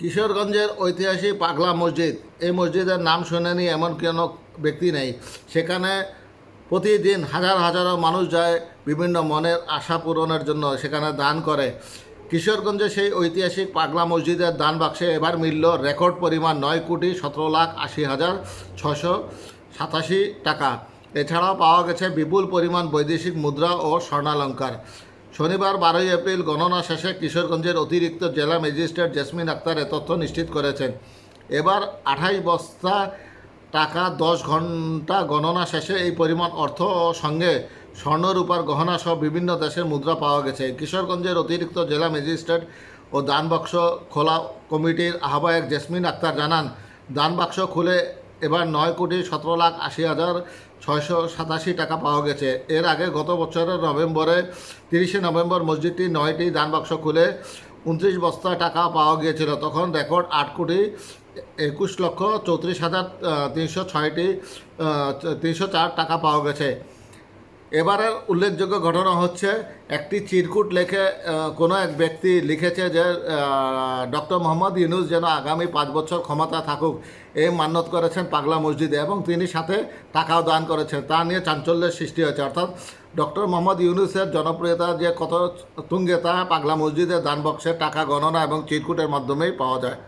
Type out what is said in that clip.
কিশোরগঞ্জের ঐতিহাসিক পাগলা মসজিদ। এই মসজিদের নাম শোনেনি এমন কোনো ব্যক্তি নেই। সেখানে প্রতিদিন হাজার হাজারো মানুষ যায় বিভিন্ন মনের আশা পূরণের জন্য সেখানে দান করে। কিশোরগঞ্জে সেই ঐতিহাসিক পাগলা মসজিদের দান বাক্সে এবার মিলল রেকর্ড পরিমাণ নয় কোটি সতেরো লাখ আশি হাজার ছশো সাতাশি টাকা। এছাড়াও পাওয়া গেছে বিপুল পরিমাণ বৈদেশিক মুদ্রা ও স্বর্ণালঙ্কার। শনিবার বারোই এপ্রিল গণনা শেষে কিশোরগঞ্জের অতিরিক্ত জেলা ম্যাজিস্ট্রেট জেসমিন আক্তার এ তথ্য নিশ্চিত করেছেন। এবার আঠাই বস্তা টাকা দশ ঘণ্টা গণনা শেষে এই পরিমাণ অর্থ সঙ্গে স্বর্ণরূপার গহনা সহ বিভিন্ন দেশের মুদ্রা পাওয়া গেছে। কিশোরগঞ্জের অতিরিক্ত জেলা ম্যাজিস্ট্রেট ও দানবাক্স খোলা কমিটির আহ্বায়ক জেসমিন আক্তার জানান দানবাক্স খুলে এবার নয় কোটি সতেরো লাখ আশি হাজার ছয়শো সাতাশি টাকা পাওয়া গেছে। এর আগে গত বছরের নভেম্বরে তিরিশে নভেম্বর মসজিদটি নয়টি দানবাক্স খুলে উনত্রিশ বস্তা টাকা পাওয়া গিয়েছিল। তখন রেকর্ড আট কোটি একুশ লক্ষ চৌত্রিশ হাজার তিনশো ছয়টি তিনশো চার টাকা পাওয়া গেছে। এবারের উল্লেখযোগ্য ঘটনা হচ্ছে, একটি চিরকুট লেখে কোনো এক ব্যক্তি লিখেছে যে ডক্টর মোহাম্মদ ইউনুস যেন আগামী পাঁচ বছর ক্ষমতা থাকুক। এই মান্যত করেছেন পাগলা মসজিদে এবং তিনি সাথে টাকাও দান করেছেন। তা নিয়ে চাঞ্চল্যের সৃষ্টি হয়েছে। অর্থাৎ ডক্টর মোহাম্মদ ইউনুসের জনপ্রিয়তা যে কত তুঙ্গে, তা পাগলা মসজিদের দান বক্সের টাকা, গণনা এবং চিরকুটের মাধ্যমেই পাওয়া যায়।